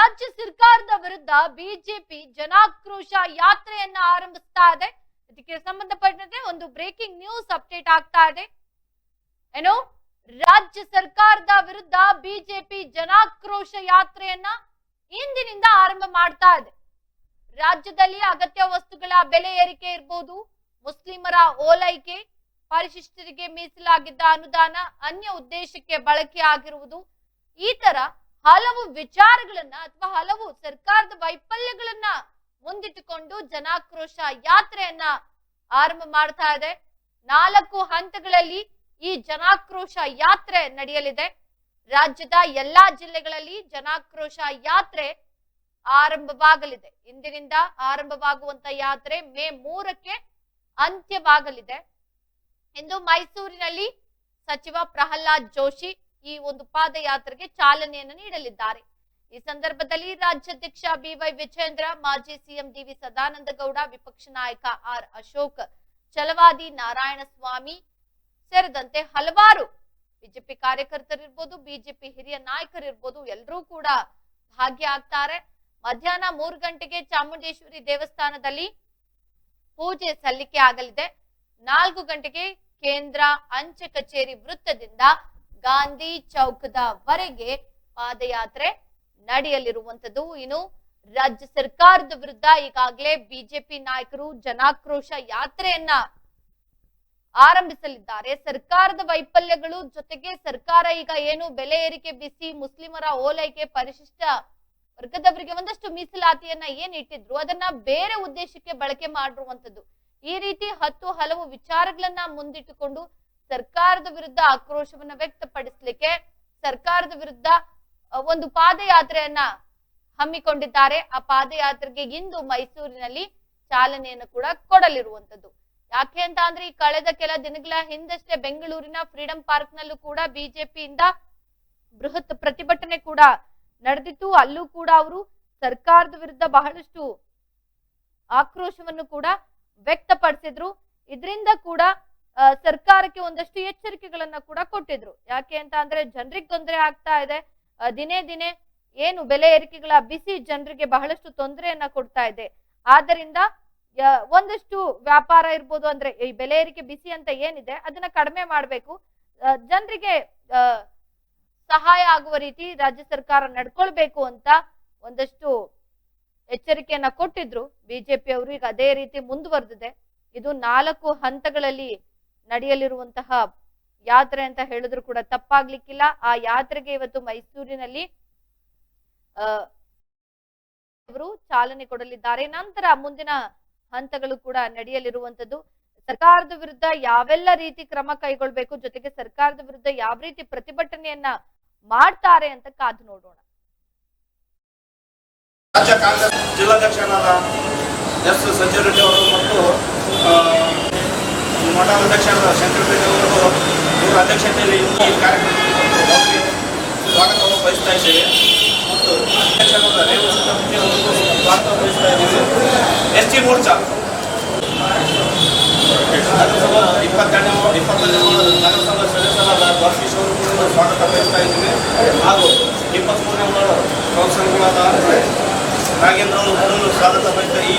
ರಾಜ್ಯ ಸರ್ಕಾರದ ವಿರುದ್ಧ ಬಿಜೆಪಿ ಜನಾಕ್ರೋಶ ಯಾತ್ರೆಯನ್ನ ಆರಂಭಿಸ್ತಾ ಇದೆ. ಇದಕ್ಕೆ ಸಂಬಂಧಪಟ್ಟಂತೆ ಒಂದು ಬ್ರೇಕಿಂಗ್ ನ್ಯೂಸ್ ಅಪ್ಡೇಟ್ ಆಗ್ತಾ ಇದೆ. ಏನು? ರಾಜ್ಯ ಸರ್ಕಾರದ ವಿರುದ್ಧ ಬಿಜೆಪಿ ಜನಾಕ್ರೋಶ ಯಾತ್ರೆಯನ್ನ ಇಂದಿನಿಂದ ಆರಂಭ ಮಾಡ್ತಾ ಇದೆ. ರಾಜ್ಯದಲ್ಲಿ ಅಗತ್ಯ ವಸ್ತುಗಳ ಬೆಲೆ ಏರಿಕೆ ಇರಬಹುದು ಮುಸ್ಲಿಮರ ಓಲೈಕೆ ಪರಿಶಿಷ್ಟರಿಗೆ ಮೀಸಲಾಗಿದ್ದ ಅನುದಾನ, ಅನ್ಯ ಉದ್ದೇಶಕ್ಕೆ ಬಳಕೆ ಆಗಿರುವುದು. ಈ ತರ ಹಲವು ವಿಚಾರಗಳನ್ನ ಅಥವಾ ಹಲವು ಸರ್ಕಾರದ ವೈಫಲ್ಯಗಳನ್ನ ಮುಂದಿಟ್ಟುಕೊಂಡು ಜನಾಕ್ರೋಶ ಯಾತ್ರೆಯನ್ನ ಆರಂಭ ಮಾಡ್ತಾ ಇದೆ. ನಾಲ್ಕು ಹಂತಗಳಲ್ಲಿ ಈ ಜನಾಕ್ರೋಶ ಯಾತ್ರೆ ನಡೆಯಲಿದೆ. ರಾಜ್ಯದ ಎಲ್ಲಾ ಜಿಲ್ಲೆಗಳಲ್ಲಿ ಜನಾಕ್ರೋಶ ಯಾತ್ರೆ ಆರಂಭವಾಗಲಿದೆ. ಇಂದಿನಿಂದ ಆರಂಭವಾಗುವಂತ ಯಾತ್ರೆ ಮೇ ಮೂರಕ್ಕೆ ಅಂತ್ಯವಾಗಲಿದೆ. ಎಂದು ಮೈಸೂರಿನಲ್ಲಿ ಸಚಿವ ಪ್ರಹ್ಲಾದ್ ಜೋಶಿ ಈ ಒಂದು ಪಾದಯಾತ್ರೆಗೆ ಚಾಲನೆಯನ್ನು ನೀಡಲಿದ್ದಾರೆ. ಈ ಸಂದರ್ಭದಲ್ಲಿ ರಾಜ್ಯಾಧ್ಯಕ್ಷ ಬಿವೈ ವಿಜೇಂದ್ರ ಮಾಜಿ ಸಿಎಂ ಡಿವಿ ಸದಾನಂದ ಗೌಡ ವಿಪಕ್ಷ ನಾಯಕ ಆರ್ ಅಶೋಕ್ ಚಲವಾದಿ ನಾರಾಯಣಸ್ವಾಮಿ ಸೇರಿದಂತೆ ಹಲವಾರು ಬಿಜೆಪಿ ಕಾರ್ಯಕರ್ತರಿರ್ಬೋದು, ಬಿಜೆಪಿ ಹಿರಿಯ ನಾಯಕರಿರ್ಬೋದು ಎಲ್ಲರೂ ಕೂಡ ಭಾಗಿಯಾಗ್ತಾರೆ. ಮಧ್ಯಾಹ್ನ ಮೂರು ಗಂಟೆಗೆ ಚಾಮುಂಡೇಶ್ವರಿ ದೇವಸ್ಥಾನದಲ್ಲಿ ಪೂಜೆ ಸಲ್ಲಿಕೆ ಆಗಲಿದೆ. ನಾಲ್ಕು ಗಂಟೆಗೆ ಕೇಂದ್ರ ಅಂಚೆ ಕಚೇರಿ ವೃತ್ತದಿಂದ ಗಾಂಧಿ ಚೌಕದವರೆಗೆ ಪಾದಯಾತ್ರೆ ನಡೆಯಲಿರುವಂತದ್ದು ಇನ್ನು ರಾಜ್ಯ ಸರ್ಕಾರದ ವಿರುದ್ಧ ಈಗಾಗಲೇ ಬಿಜೆಪಿ ನಾಯಕರು ಜನಾಕ್ರೋಶ ಯಾತ್ರೆಯನ್ನ ಆರಂಭಿಸಲಿದ್ದಾರೆ. ಸರ್ಕಾರದ ವೈಫಲ್ಯಗಳು ಜೊತೆಗೆ ಸರ್ಕಾರ ಈಗ ಏನು ಬೆಲೆ ಏರಿಕೆ ಬಿಸಿ ಮುಸ್ಲಿಮರ ಓಲೈಕೆ ಪರಿಶಿಷ್ಟ ವರ್ಗದವರಿಗೆ ಒಂದಷ್ಟು ಮೀಸಲಾತಿಯನ್ನ ಏನ್ ಇಟ್ಟಿದ್ರು, ಅದನ್ನ ಬೇರೆ ಉದ್ದೇಶಕ್ಕೆ ಬಳಕೆ ಮಾಡಿರುವಂತದ್ದು ಈ ರೀತಿ ಹತ್ತು ಹಲವು ವಿಚಾರಗಳನ್ನ ಮುಂದಿಟ್ಟುಕೊಂಡು ಸರ್ಕಾರದ ವಿರುದ್ಧ ಆಕ್ರೋಶವನ್ನ ವ್ಯಕ್ತಪಡಿಸ್ಲಿಕ್ಕೆ ಸರ್ಕಾರದ ವಿರುದ್ಧ ಒಂದು ಪಾದಯಾತ್ರೆಯನ್ನ ಹಮ್ಮಿಕೊಂಡಿದ್ದಾರೆ. ಆ ಪಾದಯಾತ್ರೆಗೆ ಇಂದು ಮೈಸೂರಿನಲ್ಲಿ ಚಾಲನೆಯನ್ನು ಕೂಡ ಕೊಡಲಿರುವಂತದ್ದು. ಯಾಕೆ ಅಂತ ಅಂದ್ರೆ ಈ ಕಳೆದ ಕೆಲ ದಿನಗಳ ಹಿಂದಷ್ಟೇ ಬೆಂಗಳೂರಿನ ಫ್ರೀಡಂ ಪಾರ್ಕ್ ನಲ್ಲೂ ಕೂಡ ಬಿಜೆಪಿಯಿಂದ ಬೃಹತ್ ಪ್ರತಿಭಟನೆ ಕೂಡ ನಡೆದಿತ್ತು. ಅಲ್ಲೂ ಕೂಡ ಅವರು ಸರ್ಕಾರದ ವಿರುದ್ಧ ಬಹಳಷ್ಟು ಆಕ್ರೋಶವನ್ನು ಕೂಡ ವ್ಯಕ್ತಪಡಿಸಿದ್ರು. ಇದರಿಂದ ಕೂಡ ಸರ್ಕಾರಕ್ಕೆ ಒಂದಷ್ಟು ಎಚ್ಚರಿಕೆಗಳನ್ನ ಕೂಡ ಕೊಟ್ಟಿದ್ರು. ಯಾಕೆ ಅಂತ ಅಂದ್ರೆ ಜನರಿಗೆ ತೊಂದರೆ ಆಗ್ತಾ ಇದೆ. ದಿನೇ ದಿನೇ ಏನು ಬೆಲೆ ಏರಿಕೆಗಳ ಬಿಸಿ ಜನರಿಗೆ ಬಹಳಷ್ಟು ತೊಂದರೆಯನ್ನ ಕೊಡ್ತಾ ಇದೆ. ಆದ್ದರಿಂದ ಒಂದಷ್ಟು ವ್ಯಾಪಾರ ಇರ್ಬೋದು ಅಂದ್ರೆ ಈ ಬೆಲೆ ಏರಿಕೆ ಬಿಸಿ ಅಂತ ಏನಿದೆ ಅದನ್ನ ಕಡಿಮೆ ಮಾಡ್ಬೇಕು. ಜನರಿಗೆ ಸಹಾಯ ಆಗುವ ರೀತಿ ರಾಜ್ಯ ಸರ್ಕಾರ ನಡ್ಕೊಳ್ಬೇಕು ಅಂತ ಒಂದಷ್ಟು ಎಚ್ಚರಿಕೆಯನ್ನ ಕೊಟ್ಟಿದ್ರು. ಬಿಜೆಪಿ ಅವರು ಈಗ ಅದೇ ರೀತಿ ಮುಂದುವರೆದಿದೆ. ಇದು ನಾಲ್ಕು ಹಂತಗಳಲ್ಲಿ ನಡೆಯಲಿರುವಂತಹ ಯಾತ್ರೆ ಅಂತ ಹೇಳಿದ್ರು ಕೂಡ ತಪ್ಪಾಗ್ಲಿಕ್ಕಿಲ್ಲ. ಆ ಯಾತ್ರೆಗೆ ಇವತ್ತು ಮೈಸೂರಿನಲ್ಲಿ ಅವರು ಚಾಲನೆ ಕೊಡಲಿದ್ದಾರೆ. ನಂತರ ಮುಂದಿನ ಹಂತಗಳು ಕೂಡ ನಡೆಯಲಿರುವಂತದ್ದು ಸರ್ಕಾರದ ವಿರುದ್ಧ ಯಾವೆಲ್ಲ ರೀತಿ ಕ್ರಮ ಕೈಗೊಳ್ಬೇಕು, ಜೊತೆಗೆ ಸರ್ಕಾರದ ವಿರುದ್ಧ ಯಾವ ರೀತಿ ಪ್ರತಿಭಟನೆಯನ್ನ ಮಾಡ್ತಾರೆ ಅಂತ ಕಾದು ನೋಡೋಣ. ರಾಜ್ಯ ಕಾಂಗ್ರೆಸ್ ಜಿಲ್ಲಾಧ್ಯಕ್ಷರಾದ ಎಸ್. ರೆಡ್ಡಿ ಅವರು ಮತ್ತು ಆ, ಶಂಕರಪೇಟೆ ಶಂಕರ ಅವರು ಇವರ ಅಧ್ಯಕ್ಷತೆಯಲ್ಲಿ ಈ ಕಾರ್ಯಕ್ರಮಕ್ಕೆ ಸ್ವಾಗತವನ್ನು ಬಯಸ್ತಾ ಇದ್ದೇವೆ. ಮತ್ತು ಅಧ್ಯಕ್ಷರಾದ ರೇವಣ ಸಿದ್ದಮೂರ್ತಿ ಅವರಿಗೂ ಸ್ವಾಗತವನ್ನು ಬಯಸ್ತಾ ಎಸ್ ಟಿ ಮೋರ್ಚಾ. ನಗರಸಭಾ ಇಪ್ಪತ್ತೆರಡನೇ ಇಪ್ಪತ್ತೊಂದನೇ ವಾರ್ಡ್ ನಗರಸಭಾ ಸದಸ್ಯರಾದ ದ್ವಾರಕೀಶ್ ಅವರು ಕೂಡ ಸ್ವಾಗತ ಬಯಸ್ತಾ ಇದ್ದೀವಿ. ಹಾಗೂ ಇಪ್ಪತ್ತ್ಮೂರನೇ ವಾರ್ಡ್ ಕೌನ್ಸಿಲರ್ಗಳಾದ ನಾಗೇಂದ್ರ ಅವರು ಸ್ವಾಗತ ಬಯಸ್ತಾ ಈ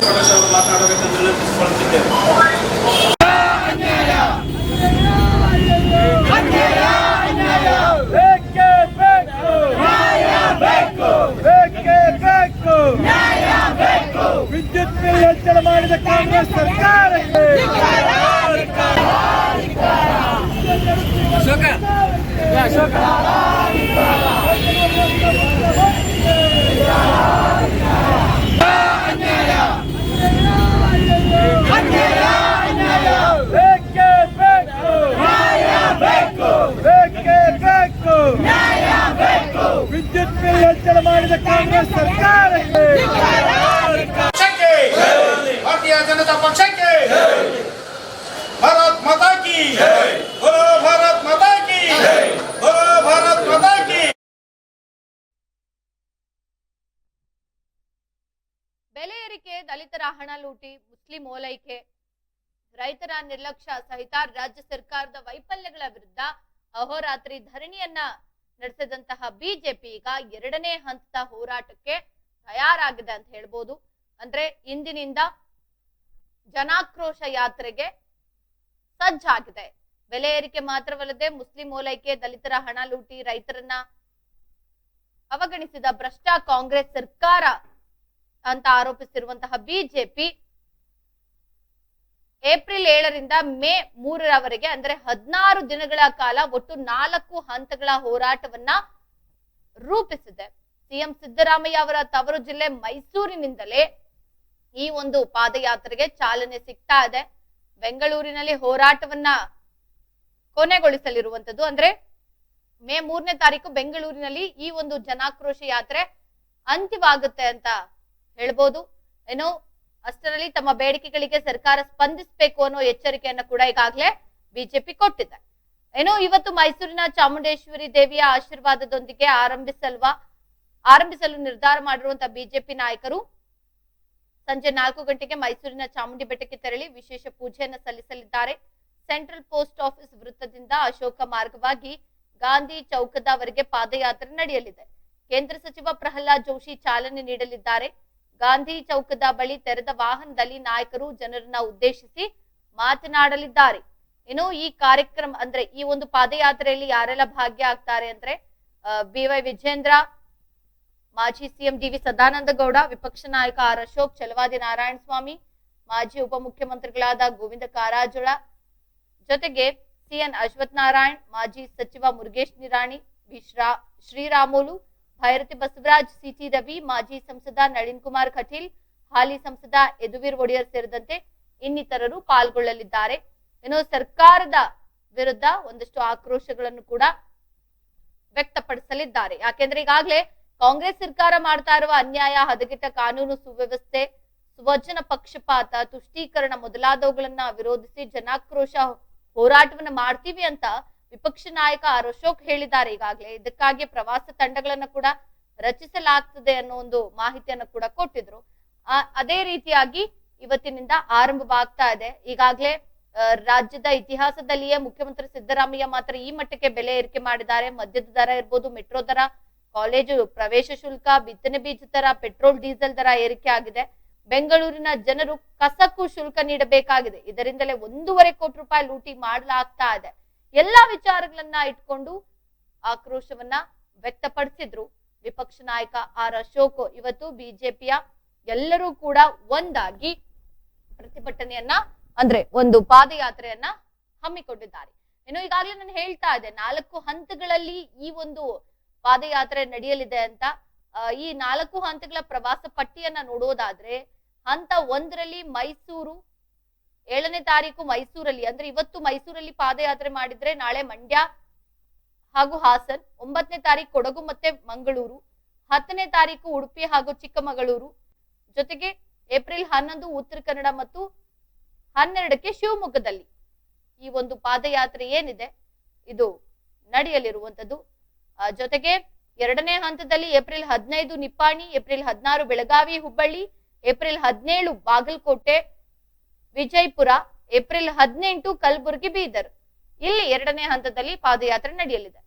ಪ್ರೊಫೆಸರ್ ಮಾತನಾಡಬೇಕೆಂದು ವಿನಂತಿಸಿಕೊಳ್ಳುತ್ತಿದ್ದೇವೆ. ಹೆಚ್ಚಳ ಮಾಡಿದ ಕಾಂಗ್ರೆಸ್ ಸರ್ಕಾರಕ್ಕೆ. ವಿದ್ಯುತ್ ಬಿಲ್ ಹೆಚ್ಚಳ ಮಾಡಿದ ಕಾಂಗ್ರೆಸ್ ಸರ್ಕಾರಕ್ಕೆ. ಭಾರತೀಯ ಜನತಾ ಪಕ್ಷಕ್ಕೆ ಭಾರತ್ ಮಾತಾ ಕಿ ಬೋಲೋ ಭಾರತ್ ಮಾತಾ ಕಿ ಬೋಲೋ ಭಾರತ್ ಮಾತಾ ಕಿ ಬೆಲೆ ಏರಿಕೆ ದಲಿತರ ಹಣ ಲೂಟಿ ಮುಸ್ಲಿಂ ಓಲೈಕೆ ರೈತರ ನಿರ್ಲಕ್ಷ್ಯ ಸಹಿತ ರಾಜ್ಯ ಸರ್ಕಾರದ ವೈಫಲ್ಯಗಳ ವಿರುದ್ಧ ಅಹೋರಾತ್ರಿ ಧರಣಿಯನ್ನ ನಡೆಸಿದಂತಹ ಬಿಜೆಪಿ ಈಗ ಎರಡನೇ ಹಂತದ ಹೋರಾಟಕ್ಕೆ ತಯಾರಾಗಿದೆ ಅಂತ ಹೇಳ್ಬೋದು. ಅಂದ್ರೆ ಇಂದಿನಿಂದ ಜನಾಕ್ರೋಶ ಯಾತ್ರೆಗೆ ಸಜ್ಜಾಗಿದೆ. ಬೆಲೆ ಏರಿಕೆ ಮಾತ್ರವಲ್ಲದೆ ಮುಸ್ಲಿಂ ಓಲೈಕೆ, ದಲಿತರ ಹಣ ಲೂಟಿ, ರೈತರನ್ನ ಅವಗಣಿಸಿದ ಭ್ರಷ್ಟ ಕಾಂಗ್ರೆಸ್ ಸರ್ಕಾರ ಅಂತ ಆರೋಪಿಸಿರುವಂತಹ ಬಿಜೆಪಿ ಏಪ್ರಿಲ್ ಏಳರಿಂದ ಮೇ ಮೂರರವರೆಗೆ ಅಂದ್ರೆ ಹದಿನಾರು ದಿನಗಳ ಕಾಲ ಒಟ್ಟು ನಾಲ್ಕು ಹಂತಗಳ ಹೋರಾಟವನ್ನ ರೂಪಿಸಿದೆ. ಸಿಎಂ ಸಿದ್ದರಾಮಯ್ಯ ಅವರ ತವರು ಜಿಲ್ಲೆ ಮೈಸೂರಿನಿಂದಲೇ ಈ ಒಂದು ಪಾದಯಾತ್ರೆಗೆ ಚಾಲನೆ ಸಿಗ್ತಾ ಇದೆ. ಬೆಂಗಳೂರಿನಲ್ಲಿ ಹೋರಾಟವನ್ನ ಕೊನೆಗೊಳಿಸಲಿರುವಂತದ್ದು ಅಂದ್ರೆ ಮೇ ಮೂರನೇ ತಾರೀಕು ಬೆಂಗಳೂರಿನಲ್ಲಿ ಈ ಒಂದು ಜನಾಕ್ರೋಶ ಯಾತ್ರೆ ಅಂತ್ಯವಾಗುತ್ತೆ ಅಂತ ಹೇಳ್ಬೋದು. ಏನೋ ಅಷ್ಟರಲ್ಲಿ ತಮ್ಮ ಬೇಡಿಕೆಗಳಿಗೆ ಸರ್ಕಾರ ಸ್ಪಂದಿಸಬೇಕು ಅನ್ನೋ ಎಚ್ಚರಿಕೆಯನ್ನು ಕೂಡ ಈಗಾಗಲೇ ಬಿಜೆಪಿ ಕೊಟ್ಟಿದೆ. ಏನೋ ಇವತ್ತು ಮೈಸೂರಿನ ಚಾಮುಂಡೇಶ್ವರಿ ದೇವಿಯ ಆಶೀರ್ವಾದದೊಂದಿಗೆ ಆರಂಭಿಸಲ್ವಾ, ಆರಂಭಿಸಲು ನಿರ್ಧಾರ ಮಾಡಿರುವಂತಹ ಬಿಜೆಪಿ ನಾಯಕರು ಸಂಜೆ ನಾಲ್ಕು ಗಂಟೆಗೆ ಮೈಸೂರಿನ ಚಾಮುಂಡಿ ಬೆಟ್ಟಕ್ಕೆ ತೆರಳಿ ವಿಶೇಷ ಪೂಜೆಯನ್ನು ಸಲ್ಲಿಸಲಿದ್ದಾರೆ. ಸೆಂಟ್ರಲ್ ಪೋಸ್ಟ್ ಆಫೀಸ್ ವೃತ್ತದಿಂದ ಅಶೋಕ ಮಾರ್ಗವಾಗಿ ಗಾಂಧಿ ಚೌಕದವರೆಗೆ ಪಾದಯಾತ್ರೆ ನಡೆಯಲಿದೆ. ಕೇಂದ್ರ ಸಚಿವ ಪ್ರಹ್ಲಾದ್ ಜೋಶಿ ಚಾಲನೆ ನೀಡಲಿದ್ದಾರೆ. ಗಾಂಧಿ ಚೌಕದ ಬಳಿ ತೆರೆದ ವಾಹನದಲ್ಲಿ ನಾಯಕರು ಜನರನ್ನ ಉದ್ದೇಶಿಸಿ ಮಾತನಾಡಲಿದ್ದಾರೆ. ಇನ್ನು ಈ ಕಾರ್ಯಕ್ರಮ ಅಂದ್ರೆ ಈ ಒಂದು ಪಾದಯಾತ್ರೆಯಲ್ಲಿ ಯಾರೆಲ್ಲ ಭಾಗ್ಯ ಆಗ್ತಾರೆ ಅಂದ್ರೆ ಬಿ ವೈ ವಿಜೇಂದ್ರ ಮಾಜಿ ಸಿಎಂ ಡಿವಿ ಸದಾನಂದ ಗೌಡ ವಿಪಕ್ಷ ನಾಯಕ ಆರ್ ಅಶೋಕ್ ಚಲವಾದಿ ನಾರಾಯಣ ಸ್ವಾಮಿ ಮಾಜಿ ಉಪಮುಖ್ಯಮಂತ್ರಿಗಳಾದ ಗೋವಿಂದ ಕಾರಾಜೋಳ, ಜೊತೆಗೆ ಸಿಎನ್ ಅಶ್ವಥ್ ನಾರಾಯಣ್, ಮಾಜಿ ಸಚಿವ ಮುರುಗೇಶ್ ನಿರಾಣಿ ಶ್ರಾ ಶ್ರೀರಾಮುಲು, ಭೈರತಿ ಬಸವರಾಜ್, ಸಿಟಿ ರವಿ, ಮಾಜಿ ಸಂಸದ ನಳಿನ್ ಕುಮಾರ್ ಕಟೀಲ್, ಹಾಲಿ ಸಂಸದ ಯದುವೀರ್ ಒಡೆಯರ್ ಸೇರಿದಂತೆ ಇನ್ನಿತರರು ಪಾಲ್ಗೊಳ್ಳಲಿದ್ದಾರೆ. ಇನ್ನು ಸರ್ಕಾರದ ವಿರುದ್ಧ ಒಂದಷ್ಟು ಆಕ್ರೋಶಗಳನ್ನು ಕೂಡ ವ್ಯಕ್ತಪಡಿಸಲಿದ್ದಾರೆ. ಯಾಕೆಂದ್ರೆ ಈಗಾಗಲೇ ಕಾಂಗ್ರೆಸ್ ಸರ್ಕಾರ ಮಾಡ್ತಾ ಇರುವ ಅನ್ಯಾಯ, ಹದಗೆಟ್ಟ ಕಾನೂನು ಸುವ್ಯವಸ್ಥೆ ಸ್ವಜನ ಪಕ್ಷಪಾತ, ತುಷ್ಟೀಕರಣ ಮೊದಲಾದವುಗಳನ್ನ ವಿರೋಧಿಸಿ ಜನಾಕ್ರೋಶ ಹೋರಾಟವನ್ನ ಮಾಡ್ತೀವಿ ಅಂತ ವಿಪಕ್ಷ ನಾಯಕ ಆರ್ ಅಶೋಕ್ ಹೇಳಿದ್ದಾರೆ. ಈಗಾಗಲೇ ಇದಕ್ಕಾಗಿ ಪ್ರವಾಸ ತಂಡಗಳನ್ನ ಕೂಡ ರಚಿಸಲಾಗ್ತದೆ ಅನ್ನೋ ಒಂದು ಮಾಹಿತಿಯನ್ನ ಕೂಡ ಕೊಟ್ಟಿದ್ರು. ಅದೇ ರೀತಿಯಾಗಿ ಇವತ್ತಿನಿಂದ ಆರಂಭವಾಗ್ತಾ ಇದೆ. ಈಗಾಗಲೇ ರಾಜ್ಯದ ಇತಿಹಾಸದಲ್ಲಿಯೇ ಮುಖ್ಯಮಂತ್ರಿ ಸಿದ್ದರಾಮಯ್ಯ ಮಾತ್ರ ಈ ಮಟ್ಟಕ್ಕೆ ಬೆಲೆ ಏರಿಕೆ ಮಾಡಿದ್ದಾರೆ. ಮದ್ಯದ ದರ ಇರ್ಬೋದು, ಮೆಟ್ರೋ ದರ ಕಾಲೇಜು ಪ್ರವೇಶ ಶುಲ್ಕ, ಬಿತ್ತನೆ ಬೀಜ ದರ, ಪೆಟ್ರೋಲ್, ಡೀಸೆಲ್ ದರ ಏರಿಕೆ ಆಗಿದೆ. ಬೆಂಗಳೂರಿನ ಜನರು ಕಸಕ್ಕೂ ಶುಲ್ಕ ನೀಡಬೇಕಾಗಿದೆ. ಇದರಿಂದಲೇ ಒಂದೂವರೆ ಕೋಟಿ ರೂಪಾಯಿ ಲೂಟಿ ಮಾಡಲಾಗ್ತಾ ಇದೆ. ಎಲ್ಲಾ ವಿಚಾರಗಳನ್ನ ಇಟ್ಕೊಂಡು ಆಕ್ರೋಶವನ್ನ ವ್ಯಕ್ತಪಡಿಸಿದ್ರು ವಿಪಕ್ಷ ನಾಯಕ ಆರ್ ಅಶೋಕ್. ಇವತ್ತು ಬಿಜೆಪಿಯ ಎಲ್ಲರೂ ಕೂಡ ಒಂದಾಗಿ ಪ್ರತಿಭಟನೆಯನ್ನ, ಅಂದ್ರೆ ಒಂದು ಪಾದಯಾತ್ರೆಯನ್ನ ಹಮ್ಮಿಕೊಂಡಿದ್ದಾರೆ. ಇನ್ನು ಈಗಾಗಲೇ ನಾನು ಹೇಳ್ತಾ ಇದ್ದೆ, ನಾಲ್ಕು ಹಂತಗಳಲ್ಲಿ ಈ ಒಂದು ಪಾದಯಾತ್ರೆ ನಡೆಯಲಿದೆ ಅಂತ ಈ ನಾಲ್ಕು ಹಂತಗಳ ಪ್ರವಾಸ ಪಟ್ಟಿಯನ್ನ ನೋಡೋದಾದ್ರೆ, ಹಂತ ಒಂದರಲ್ಲಿ ಮೈಸೂರು, ಏಳನೇ ತಾರೀಕು ಮೈಸೂರಲ್ಲಿ, ಅಂದ್ರೆ ಇವತ್ತು ಮೈಸೂರಲ್ಲಿ ಪಾದಯಾತ್ರೆ ಮಾಡಿದ್ರೆ ನಾಳೆ ಮಂಡ್ಯ ಹಾಗೂ ಹಾಸನ್, ಒಂಬತ್ತನೇ ತಾರೀಕು ಕೊಡಗು ಮತ್ತೆ ಮಂಗಳೂರು, ಹತ್ತನೇ ತಾರೀಕು ಉಡುಪಿ ಹಾಗೂ ಚಿಕ್ಕಮಗಳೂರು, ಜೊತೆಗೆ ಏಪ್ರಿಲ್ ಹನ್ನೊಂದು ಉತ್ತರ ಕನ್ನಡ ಮತ್ತು ಹನ್ನೆರಡಕ್ಕೆ ಶಿವಮೊಗ್ಗದಲ್ಲಿ ಈ ಒಂದು ಪಾದಯಾತ್ರೆ ಏನಿದೆ, ಇದು ನಡೆಯಲಿರುವಂತದ್ದು ಜೊತೆಗೆ ಎರಡನೇ ಹಂತದಲ್ಲಿ ಏಪ್ರಿಲ್ ಹದಿನೈದು ನಿಪ್ಪಾಣಿ, ಏಪ್ರಿಲ್ ಹದಿನಾರು ಬೆಳಗಾವಿ, ಹುಬ್ಬಳ್ಳಿ, ಏಪ್ರಿಲ್ ಹದಿನೇಳು ಬಾಗಲಕೋಟೆ, ವಿಜಯಪುರ, ಏಪ್ರಿಲ್ ಹದಿನೆಂಟು ಕಲಬುರಗಿ, ಬೀದರ್. ಇಲ್ಲಿ ಎರಡನೇ ಹಂತದಲ್ಲಿ ಪಾದಯಾತ್ರೆ ನಡೆಯಲಿದೆ.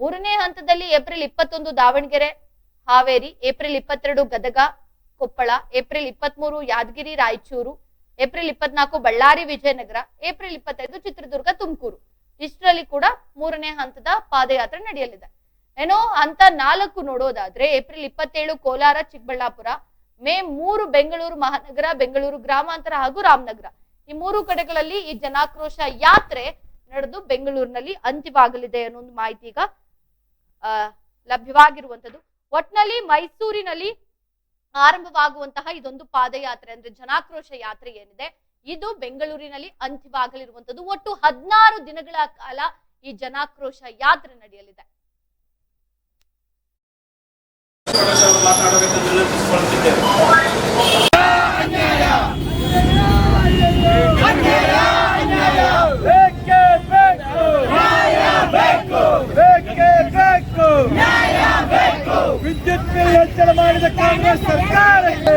ಮೂರನೇ ಹಂತದಲ್ಲಿ ಏಪ್ರಿಲ್ ಇಪ್ಪತ್ತೊಂದು ದಾವಣಗೆರೆ, ಹಾವೇರಿ, ಏಪ್ರಿಲ್ ಇಪ್ಪತ್ತೆರಡು ಗದಗ, ಕೊಪ್ಪಳ, ಏಪ್ರಿಲ್ ಇಪ್ಪತ್ಮೂರು ಯಾದಗಿರಿ, ರಾಯಚೂರು, ಏಪ್ರಿಲ್ ಇಪ್ಪತ್ನಾಲ್ಕು ಬಳ್ಳಾರಿ, ವಿಜಯನಗರ, ಏಪ್ರಿಲ್ ಇಪ್ಪತ್ತೈದು ಚಿತ್ರದುರ್ಗ, ತುಮಕೂರು. ಇಷ್ಟರಲ್ಲಿ ಕೂಡ ಮೂರನೇ ಹಂತದ ಪಾದಯಾತ್ರೆ ನಡೆಯಲಿದೆ. ಏನೋ ಅಂತ ನಾಲ್ಕು ನೋಡೋದಾದ್ರೆ ಏಪ್ರಿಲ್ ಇಪ್ಪತ್ತೇಳು ಕೋಲಾರ ಚಿಕ್ಕಬಳ್ಳಾಪುರ ಮೇ ಮೂರು ಬೆಂಗಳೂರು ಮಹಾನಗರ ಬೆಂಗಳೂರು ಗ್ರಾಮಾಂತರ ಹಾಗೂ ರಾಮನಗರ. ಈ ಮೂರು ಕಡೆಗಳಲ್ಲಿ ಈ ಜನಾಕ್ರೋಶ ಯಾತ್ರೆ ನಡೆದು ಬೆಂಗಳೂರಿನಲ್ಲಿ ಅಂತ್ಯವಾಗಲಿದೆ ಅನ್ನೋ ಒಂದು ಮಾಹಿತಿ ಈಗ ಆ, ಲಭ್ಯವಾಗಿರುವಂತದ್ದು ಒಟ್ನಲ್ಲಿ ಮೈಸೂರಿನಲ್ಲಿ ಆರಂಭವಾಗುವಂತಹ ಇದೊಂದು ಪಾದಯಾತ್ರೆ ಅಂದ್ರೆ ಜನಾಕ್ರೋಶ ಯಾತ್ರೆ ಏನಿದೆ ಇದು ಬೆಂಗಳೂರಿನಲ್ಲಿ ಅಂತ್ಯವಾಗಲಿರುವಂತದ್ದು ಒಟ್ಟು ಹದಿನಾರು ದಿನಗಳ ಕಾಲ ಈ ಜನಾಕ್ರೋಶ ಯಾತ್ರೆ ನಡೆಯಲಿದೆ ಅವರು ವಿದ್ಯುತ್ ಬಿಲ್ ಹೆಚ್ಚಳ ಮಾಡಿದ ಕಾಂಗ್ರೆಸ್ ಸರ್ಕಾರಕ್ಕೆ